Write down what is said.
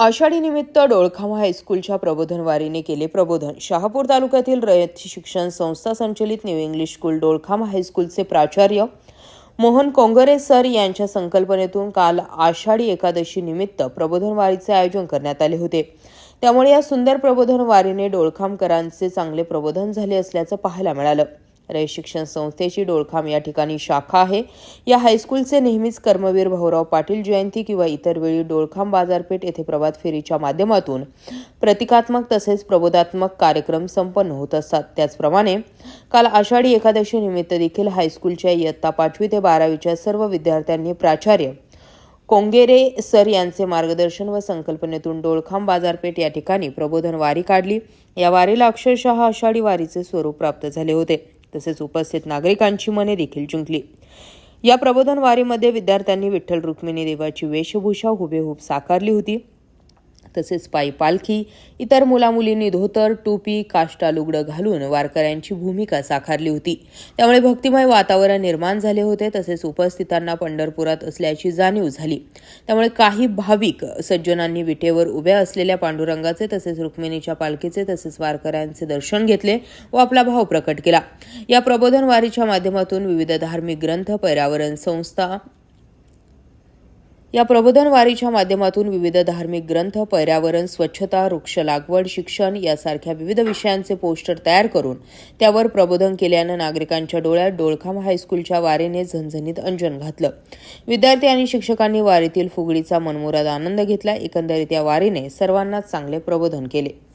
आषाढी निमित्त डोळखाम हायस्कूलच्या प्रबोधन वारीने केले प्रबोधन. शहापूर तालुक्यातील रयत शिक्षण संस्था संचलित न्यू इंग्लिश स्कूल डोळखाम हायस्कूलचे प्राचार्य मोहन कोंगरे सर यांच्या संकल्पनेतून काल आषाढी एकादशी निमित्त प्रबोधन वारीचे आयोजन करण्यात आले होते. त्यामुळे या सुंदर प्रबोधन वारीने डोळखामकरांचे चांगले प्रबोधन झाले असल्याचं पाहायला मिळालं. रय शिक्षण संस्थेची डोळखाम या ठिकाणी शाखा आहे. या हायस्कूलचे नेहमीच कर्मवीर भाऊराव पाटील जयंती किंवा इतर वेळी डोळखाम बाजारपेठ येथे प्रभात फेरीच्या माध्यमातून प्रतिकात्मक तसेच प्रबोधात्मक कार्यक्रम संपन्न होत असतात. त्याचप्रमाणे काल आषाढी एकादशी निमित्त देखील हायस्कूलच्या इयत्ता पाचवी ते बारावीच्या सर्व विद्यार्थ्यांनी प्राचार्य कोंगेरे सर यांचे मार्गदर्शन व संकल्पनेतून डोळखाम बाजारपेठ या ठिकाणी प्रबोधन वारी काढली. या वारीला अक्षरशः आषाढी वारीचे स्वरूप प्राप्त झाले होते. तसेच उपस्थित नागरिकांची मने देखील जिंकली या प्रबोधन वारीमध्ये विद्यार्थ्यांनी विठ्ठल रुक्मिणी देवाची वेशभूषा हुबेहूब साकारली होती. तसेच पायी पालखी इतर मुलामुलींनी धोतर टोपी काष्टा लुगडं घालून वारकऱ्यांची भूमिका साकारली होती. त्यामुळे भक्तिमय वातावरण निर्माण झाले होते तसेच उपस्थितांना पंढरपुरात असल्याची जाणीव झाली. त्यामुळे काही भाविक सज्जनांनी विटेवर उभ्या असलेल्या पांडुरंगाचे तसेच रुक्मिणीच्या पालखीचे तसेच वारकऱ्यांचे दर्शन घेतले व आपला भाव प्रकट केला. या प्रबोधन वारीच्या माध्यमातून विविध धार्मिक ग्रंथ पर्यावरण संस्था या प्रबोधन वारीच्या माध्यमातून विविध धार्मिक ग्रंथ पर्यावरण स्वच्छता वृक्ष लागवड शिक्षण यासारख्या विविध विषयांचे पोस्टर तयार करून त्यावर प्रबोधन केल्यानं नागरिकांच्या डोळ्यात डोळखाम हायस्कूलच्या वारीने झणझणीत अंजन घातलं. विद्यार्थी आणि शिक्षकांनी वारीतील फुगडीचा मनमुराद आनंद घेतला. एकंदरीत या वारीने सर्वांनाच चांगले प्रबोधन केले.